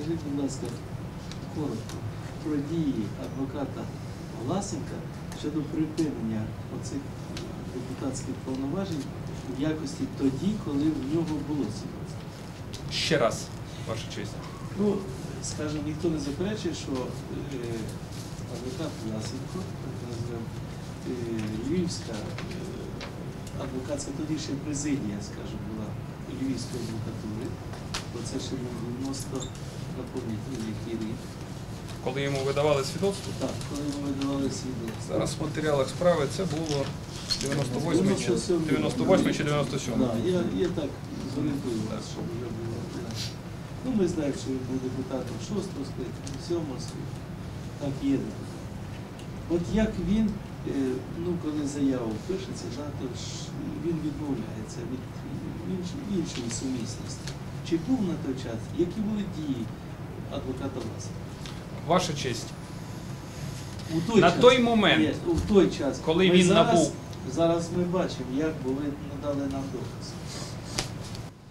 Скажіть, будь ласка, коротко про дії адвоката Власенка щодо припинення оцих депутатських повноважень в якості тоді, коли в нього було ці. Ще раз, ваша честь. Ну, скажімо, ніхто не заперечує, що е, адвокат Власенко, так називаємо, е, Львівська е, адвокатська тоді ще президія, скажімо, була Львівської адвокатури, бо це ще був 90, напомніть, ну, який рік. Коли йому видавали свідоцтво, Так, коли ми видавали свідоцтво. зараз в матеріалах справи це було 98 чи 97. 98 чи 97. Так, я, я так зорієнтую вас, щоб вже було. Ну, ми знаємо, що він був депутатом 6-го скликання, 7-го скликання. Так, є депутат. От як він, е, ну, коли заяву пишеться, да, то ж він відмовляється від іншої сумісності. Чи був на той час, які були дії адвоката Власенка? Ваша честь. У той На час, той момент, Є, у той час, коли Ми він зараз, набув- Зараз ми бачимо, як були надали нам доказ.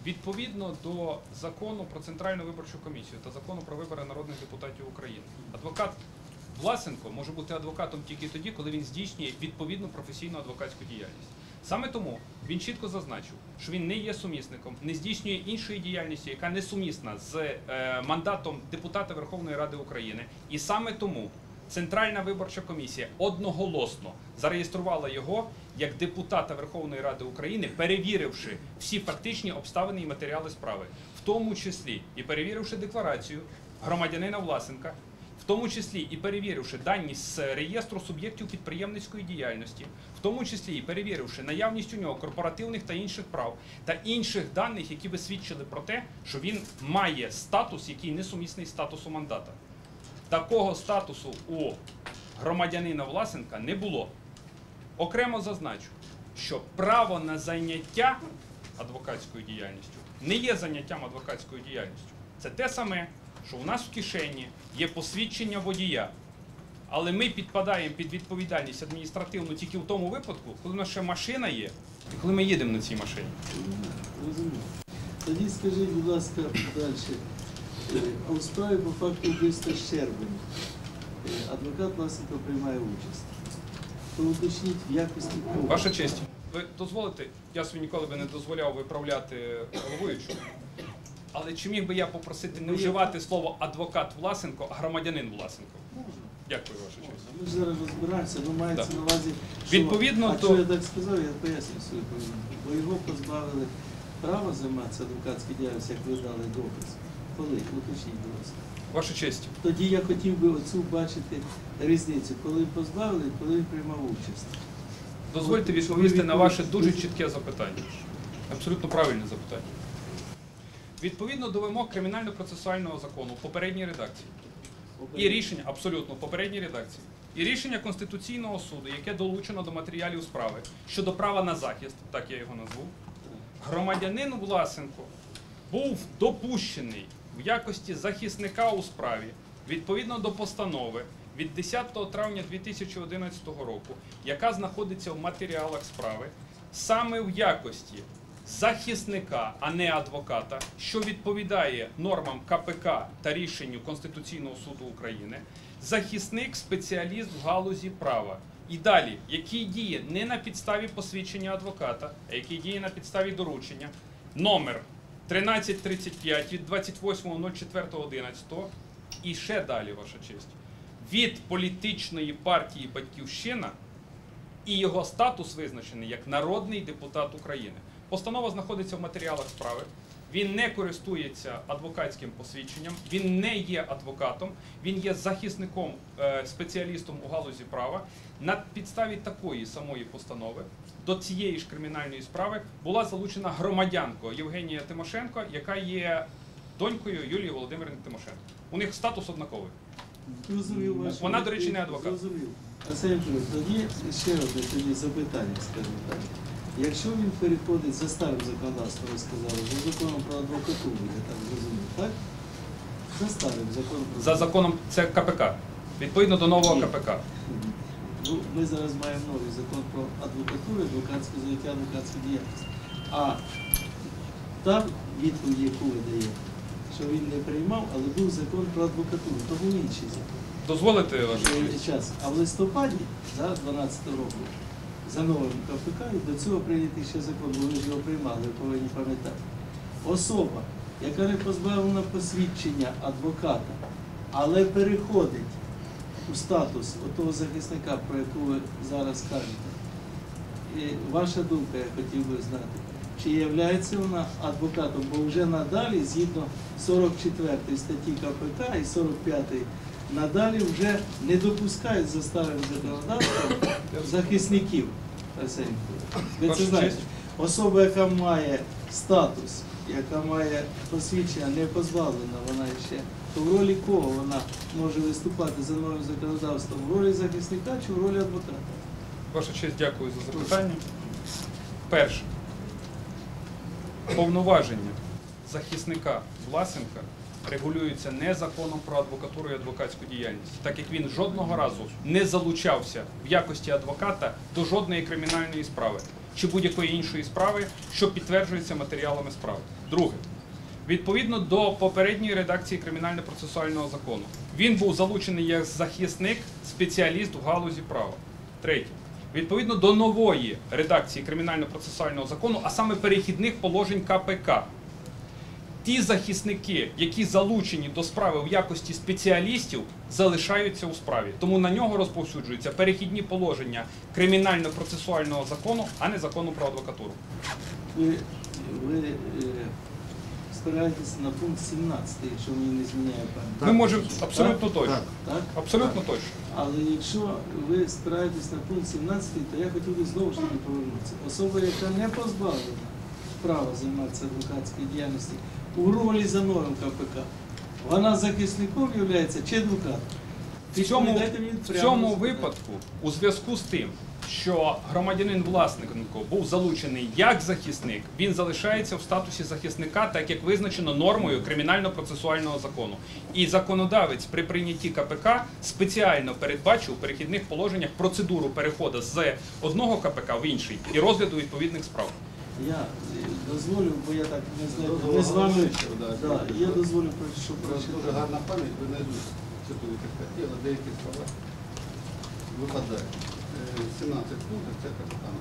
Відповідно до закону про центральну виборчу комісію та закону про вибори народних депутатів України, адвокат Власенко може бути адвокатом тільки тоді, коли він здійснює відповідну професійну адвокатську діяльність. Саме тому він чітко зазначив, що він не є сумісником, не здійснює іншої діяльності, яка не сумісна з е, мандатом депутата Верховної Ради України. І саме тому Центральна виборча комісія одноголосно зареєструвала його як депутата Верховної Ради України, перевіривши всі фактичні обставини і матеріали справи, в тому числі і перевіривши декларацію громадянина Власенка, тому числі і перевіривши дані з реєстру суб'єктів підприємницької діяльності, в тому числі і перевіривши наявність у нього корпоративних та інших прав та інших даних, які би свідчили про те, що він має статус, який несумісний статусу мандата. Такого статусу у громадянина Власенка не було. Окремо зазначу, що право на заняття адвокатською діяльністю не є заняттям адвокатською діяльністю. Це те саме, що у нас в кишені є посвідчення водія. Але ми підпадаємо під відповідальність адміністративну тільки в тому випадку, коли в нас ще машина є, і коли ми їдемо на цій машині. Розумію. Тоді скажіть, будь ласка, далі. Е, А у справі по факту вбивства Щербини е, адвокат Власенко приймає участь. То уточніть в якості кого. Ваша честь, ви дозволите, я собі ніколи би не дозволяв виправляти головуючу. Але чи міг би я попросити не вживати слово адвокат Власенко, а громадянин Власенко? Дякую, ваша честь. Ми ж зараз розбираємося, ну мається Так. на увазі, що... Відповідно а до- що я так сказав, я поясню свою повинну. Бо його позбавили права займатися адвокатською діяльністю, як ви дали доказ. Коли? Уточніть, будь ласка. Ваша честь, Тоді я хотів би оцю бачити різницю, коли позбавили і коли він приймав участь. дозвольте відповісти на ваше дуже чітке запитання. Абсолютно правильне запитання. Відповідно до вимог кримінально-процесуального закону в попередній редакції. І рішення абсолютно попередній редакції. І рішення Конституційного суду, яке долучено до матеріалів справи щодо права на захист, так я його назву, громадянин Власенко був допущений в якості захисника у справі відповідно до постанови від 10 травня 2011 року, яка знаходиться в матеріалах справи, саме в якості захисника, а не адвоката, що відповідає нормам КПК та рішенню Конституційного суду України, захисник спеціаліст в галузі права. І далі, який діє не на підставі посвідчення адвоката, а який діє на підставі доручення, номер 1335 від 28.04.11 і ще далі, ваша честь, від політичної партії Батьківщина і його статус визначений як народний депутат України. Постанова знаходиться в матеріалах справи. Він не користується адвокатським посвідченням, він не є адвокатом, він є захисником, е, спеціалістом у галузі права. На підставі такої самої постанови до цієї ж кримінальної справи була залучена громадянка Євгенія Тимошенко, яка є донькою Юлії Володимирівни Тимошенко. У них статус однаковий. Вона, до речі, не адвокат. Зрозумів. Тоді ще одне тоді запитання, скажімо так. Якщо він переходить за старим законодавством, ви сказали, за законом про адвокатуру, я так зрозумів, так? За старим законом про За законом це КПК. Відповідно до нового Ні. КПК. Ну, Ми зараз маємо новий закон про адвокатуру, адвокатське заняття, адвокатську діяльність. А та відповідь, яку ви даєте, що він не приймав, але був закон про адвокатуру, то був інший закон. Дозволите ваше Е, час. А в листопаді да, 12 року за новим КПК і до цього прийнятий ще закон, бо ви ж його приймали, ви повинні пам'ятати. Особа, яка не позбавлена посвідчення адвоката, але переходить у статус отого захисника, про яку ви зараз кажете. І ваша думка, я хотів би знати, чи є вона адвокатом, бо вже надалі, згідно 44 статті КПК і 45 надалі вже не допускають за старим законодавством захисників. Ви це знаєте. Особа, яка має статус, яка має посвідчення, не позбавлена вона ще, то в ролі кого вона може виступати за новим законодавством? В ролі захисника чи в ролі адвоката? Ваша честь, дякую за запитання. Перше. Повноваження захисника Власенка регулюються не законом про адвокатуру і адвокатську діяльність, так як він жодного разу не залучався в якості адвоката до жодної кримінальної справи чи будь-якої іншої справи, що підтверджується матеріалами справи. Друге. Відповідно до попередньої редакції кримінально-процесуального закону, він був залучений як захисник, спеціаліст в галузі права. Третє. Відповідно до нової редакції кримінально-процесуального закону, а саме перехідних положень КПК, ті захисники, які залучені до справи в якості спеціалістів, залишаються у справі. Тому на нього розповсюджуються перехідні положення кримінально-процесуального закону, а не закону про адвокатуру. Ви, ви е, спираєтесь на пункт 17, якщо мені не зміняє пам'ять. Ми можемо абсолютно точно. Так. Так? Абсолютно точно. Але якщо ви спираєтесь на пункт 17, то я хотів би знову ж таки повернутися. Особа, яка не позбавлена права займатися адвокатською діяльністю у ролі за новим КПК, вона захисником є чи адвокатом? В цьому, в цьому випадку, у зв'язку з тим, що громадянин власнику був залучений як захисник, він залишається в статусі захисника, так як визначено нормою кримінально-процесуального закону. І законодавець при прийнятті КПК спеціально передбачив у перехідних положеннях процедуру переходу з одного КПК в інший і розгляду відповідних справ. Я е, дозволю, бо я так не знаю. Ми з вами. Да, я дозволю, що У вас дуже гарна пам'ять, ви не дуже цитуєте але деякі слова випадають. Е, 17 пунктів це капітан.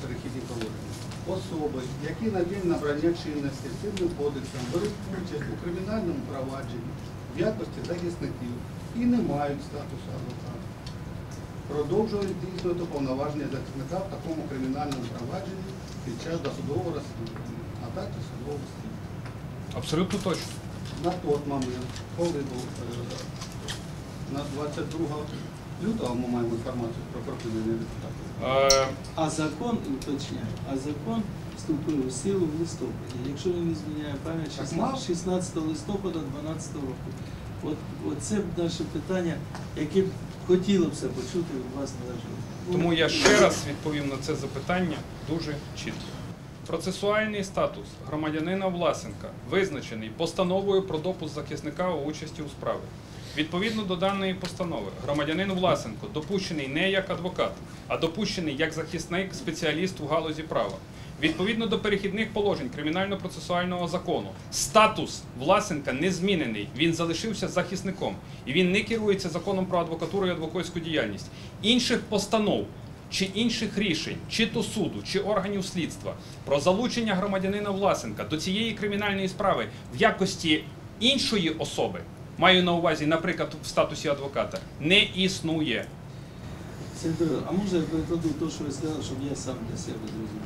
Перехідні положення. Особи, які на день набрання чинності цивільним кодексом беруть участь у кримінальному провадженні в якості захисників і не мають статусу адвоката. Продовжують здійснювати повноваження захисника в такому кримінальному провадженні під час досудового розслідування, а також судового розслідування. Абсолютно точно. На той момент, коли був е, на 22 лютого ми маємо інформацію про припинення депутатів. Е, А закон, уточняю, а закон вступив у силу в листопаді. Якщо він не зміняє пам'ять, Так 16 мав? 16 листопада 2012 року. От, от це наше питання, яке б хотіло б все почути від вас належало. Тому я ще раз відповім на це запитання дуже чітко. Процесуальний статус громадянина Власенка визначений постановою про допуск захисника у участі у справі. Відповідно до даної постанови, громадянин Власенко допущений не як адвокат, а допущений як захисник, спеціаліст у галузі права. Відповідно до перехідних положень кримінально-процесуального закону, статус Власенка не змінений. Він залишився захисником і він не керується законом про адвокатуру і адвокатську діяльність. Інших постанов чи інших рішень, чи то суду, чи органів слідства про залучення громадянина Власенка до цієї кримінальної справи в якості іншої особи, маю на увазі, наприклад, в статусі адвоката, не існує. Сергій, а може я перекладу те, що ви сказали, щоб я сам для себе зрозумів.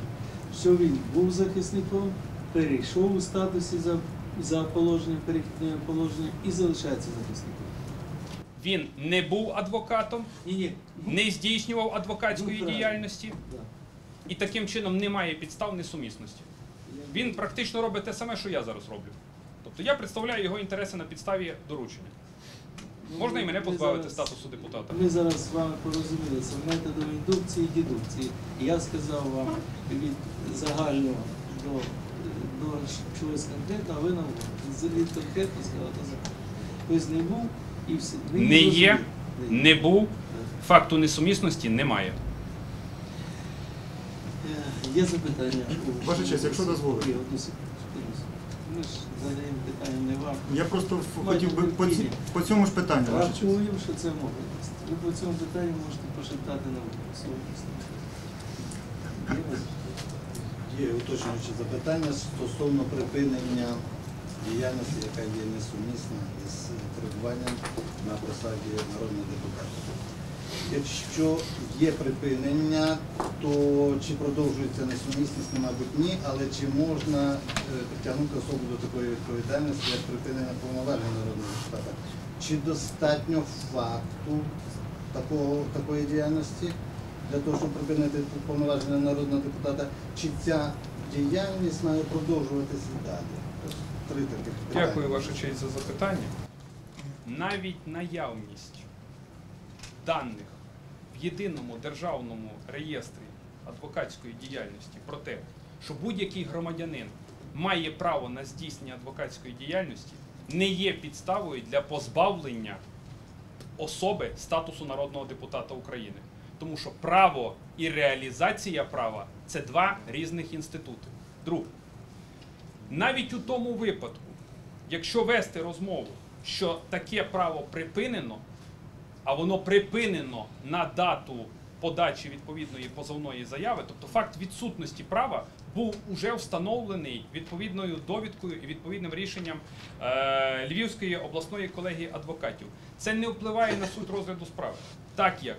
Що він був захисником, перейшов у статусі за, за положенням, перехідне положення і залишається захисником. Він не був адвокатом, Ні, ні. не здійснював адвокатської Ну, діяльності Да. і таким чином немає підстав несумісності. Він практично робить те саме, що я зараз роблю. Тобто я представляю його інтереси на підставі доручення. Можна і мене позбавити зараз- статусу депутата. Ми зараз з вами порозумілися методом індукції і дедукції. Я сказав вам від загального до, до чогось конкретного, а ви нам від конкретно сказали загального. Тобто не був і все. Ви Не є, не був, факту несумісності немає. Е, Є запитання? у- Ваша честь, якщо дозволите. Ні, одну секунду, одну секунду. Ми ж задаємо питання не вам. Я просто хотів би по, ці- по цьому ж питанню. честь. Що це можливість. Ви по цьому питанню можете пошептати на совісно. Є у вас? Є уточнюючі запитання стосовно припинення діяльності, яка є несумісна із перебуванням на посаді народного депутата. Якщо є припинення, то чи продовжується несумісність, ну, мабуть, ні, але чи можна е, притягнути особу до такої відповідальності, як припинення повноважень народного депутата? Чи достатньо факту такого, такої діяльності для того, щоб припинити повноваження народного депутата, чи ця діяльність має продовжуватися далі? Три таких питання. Дякую, ваша честь, за запитання. Навіть наявність даних в єдиному державному реєстрі адвокатської діяльності про те, що будь-який громадянин має право на здійснення адвокатської діяльності, не є підставою для позбавлення особи статусу народного депутата України. Тому що право і реалізація права це два різних інститути. Друге, навіть у тому випадку, якщо вести розмову, що таке право припинено, а воно припинено на дату подачі відповідної позовної заяви, тобто факт відсутності права був уже встановлений відповідною довідкою і відповідним рішенням е, Львівської обласної колегії адвокатів. Це не впливає на суть розгляду справи, так як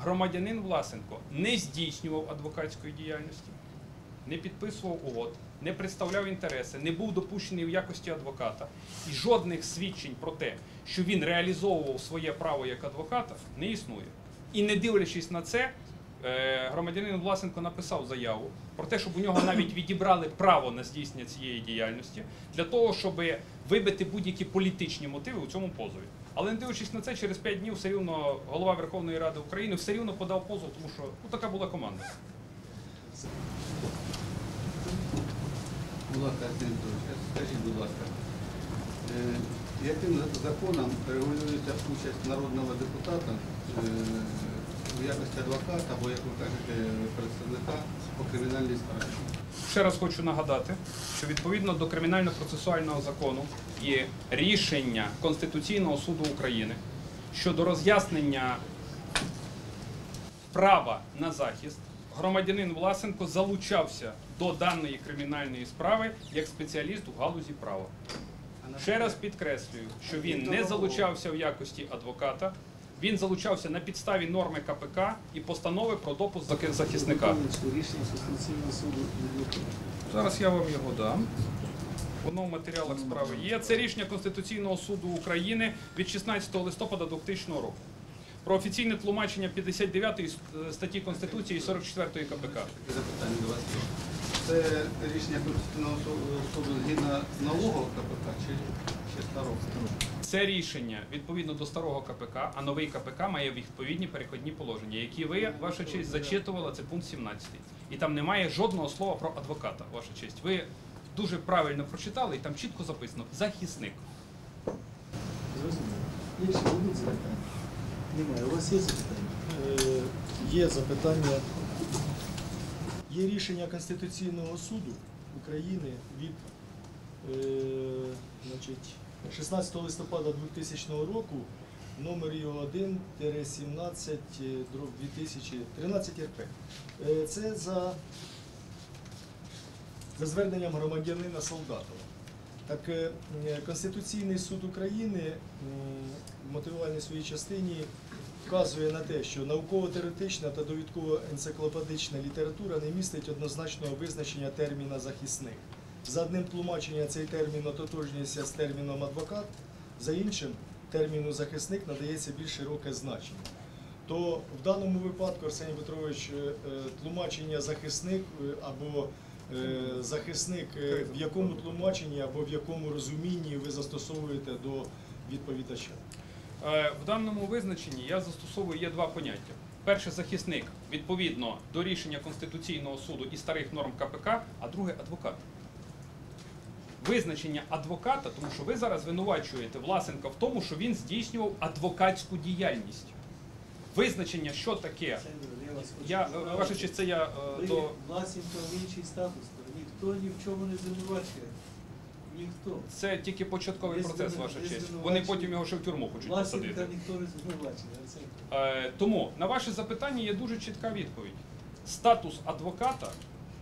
громадянин Власенко не здійснював адвокатської діяльності, не підписував угод, не представляв інтереси, не був допущений в якості адвоката. І жодних свідчень про те, що він реалізовував своє право як адвоката, не існує. І не дивлячись на це, е, громадянин Власенко написав заяву про те, щоб у нього навіть відібрали право на здійснення цієї діяльності для того, щоб вибити будь-які політичні мотиви у цьому позові. Але не дивлячись на це, через 5 днів все рівно голова Верховної Ради України все рівно подав позов, тому що ну, така була команда. Ласка, Петрович, скажіть, будь ласка, е, яким законом регулюється участь народного депутата е, в якості адвоката або, як ви кажете, представника по кримінальній справі? Ще раз хочу нагадати, що відповідно до кримінально-процесуального закону є рішення Конституційного суду України щодо роз'яснення права на захист. Громадянин Власенко залучався до даної кримінальної справи як спеціаліст у галузі права. Ще раз підкреслюю, що він не залучався в якості адвоката, він залучався на підставі норми КПК і постанови про допуск захисника. Зараз я вам його дам. Воно в матеріалах справи є. Це рішення Конституційного суду України від 16 листопада 2000 року. Про офіційне тлумачення 59 статті Конституції і 44 КПК. Запитання до вас. Це рішення Конституційного суду згідно нового КПК чи ще старого? Це рішення відповідно до старого КПК, а новий КПК має відповідні переходні положення, які ви, ваша честь, зачитували, це пункт 17. І там немає жодного слова про адвоката, ваша честь. Ви дуже правильно прочитали, і там чітко записано захисник. Зрозуміло. Є ще будуть запитання? Немає. У вас є запитання? Е, Є запитання. Є рішення Конституційного суду України від е, значить, 16 листопада 2000 року, номер його 1-17 2013 РП. Е, Це за, за зверненням громадянина Солдатова. Так, е, Конституційний суд України в мотивувальній своїй частині вказує на те, що науково-теоретична та довідково-енциклопедична література не містить однозначного визначення терміна захисник. За одним тлумачення цей термін ототожнюється з терміном адвокат, за іншим терміну захисник надається більш широке значення. То в даному випадку, Арсеній Петрович, е, е, тлумачення захисник е, або захисник, в якому тлумаченні або в якому розумінні ви застосовуєте до відповідача? Е, В даному визначенні я застосовую є два поняття. Перше захисник відповідно до рішення Конституційного суду і старих норм КПК, а друге адвокат. Визначення адвоката, тому що ви зараз звинувачуєте Власенка в тому, що він здійснював адвокатську діяльність. Визначення, що таке. Я Я, е, ваша честь, це я е, до Власенко в інший статус, ніхто ні в чому не звинувачує. Ніхто. Це тільки початковий Є процес, ваша честь. Вони потім його ще в тюрму хочуть Власника посадити. ніхто не звинувачений. Е, Тому на ваше запитання є дуже чітка відповідь. Статус адвоката,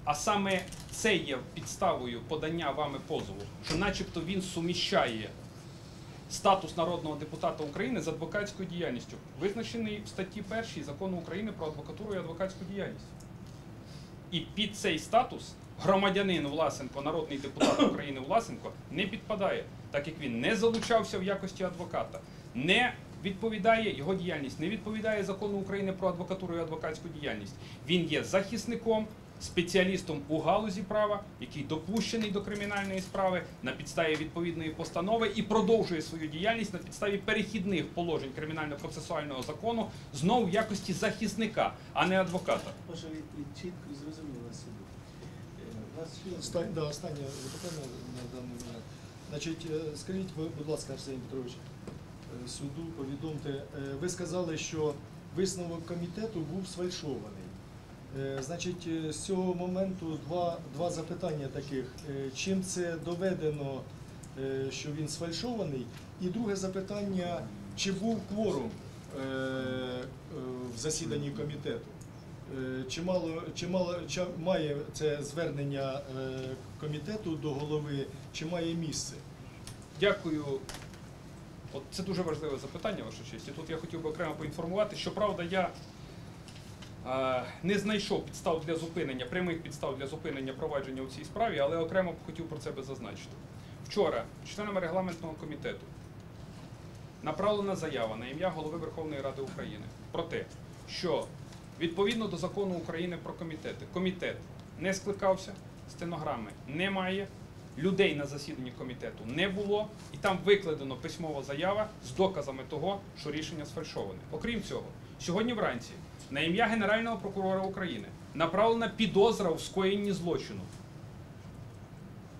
а саме це є підставою подання вами позову, що начебто він суміщає статус народного депутата України з адвокатською діяльністю, визначений в статті 1 закону України про адвокатуру і адвокатську діяльність. І під цей статус громадянин Власенко, народний депутат України Власенко, не підпадає, так як він не залучався в якості адвоката, не відповідає його діяльність, не відповідає закону України про адвокатуру і адвокатську діяльність. Він є захисником, спеціалістом у галузі права, який допущений до кримінальної справи на підставі відповідної постанови і продовжує свою діяльність на підставі перехідних положень кримінально-процесуального закону знову в якості захисника, а не адвоката. Ваша відповідь чітко і зрозуміла собі. Останнє, да, останнє запитання на даний момент. Значить, е, скажіть, ви, будь ласка, Арсеній Петрович, е, суду повідомте, е, ви сказали, що висновок комітету був сфальшований. Значить, з цього моменту два, два запитання таких. Чим це доведено, що він сфальшований? І друге запитання, чи був кворум в засіданні комітету? Е, Чимало, чимало чи має це звернення е, комітету до голови, чи має місце? Дякую. От це дуже важливе запитання, ваша честь. І тут я хотів би окремо поінформувати, що правда, я е, не знайшов підстав для зупинення, прямих підстав для зупинення провадження у цій справі, але окремо хотів про це би зазначити. Вчора членами регламентного комітету направлена заява на ім'я голови Верховної Ради України про те, що відповідно до закону України про комітети, комітет не скликався, стенограми немає, людей на засіданні комітету не було, і там викладено письмова заява з доказами того, що рішення сфальшоване. Окрім цього, сьогодні вранці на ім'я Генерального прокурора України направлена підозра у скоєнні злочину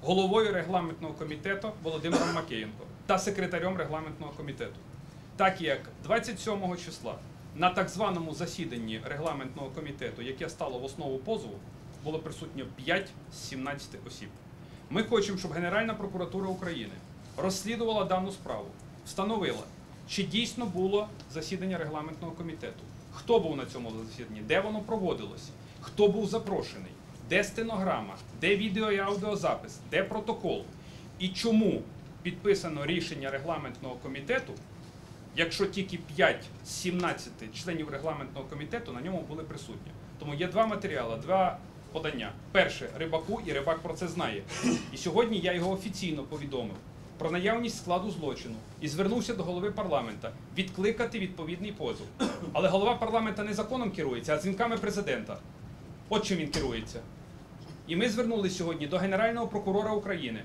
головою регламентного комітету Володимиром Макеєнко та секретарем регламентного комітету. Так як 27 числа на так званому засіданні регламентного комітету, яке стало в основу позову, було присутньо 5 з 17 осіб. Ми хочемо, щоб Генеральна прокуратура України розслідувала дану справу, встановила, чи дійсно було засідання регламентного комітету, хто був на цьому засіданні, де воно проводилось, хто був запрошений, де стенограма, де відео і аудіозапис, де протокол, і чому підписано рішення регламентного комітету, якщо тільки 5 з 17 членів регламентного комітету на ньому були присутні. Тому є два матеріали, два подання. Перше рибаку, і рибак про це знає. І сьогодні я його офіційно повідомив про наявність складу злочину і звернувся до голови парламента відкликати відповідний позов. Але голова парламента не законом керується, а дзвінками президента. От чим він керується. І ми звернулися сьогодні до Генерального прокурора України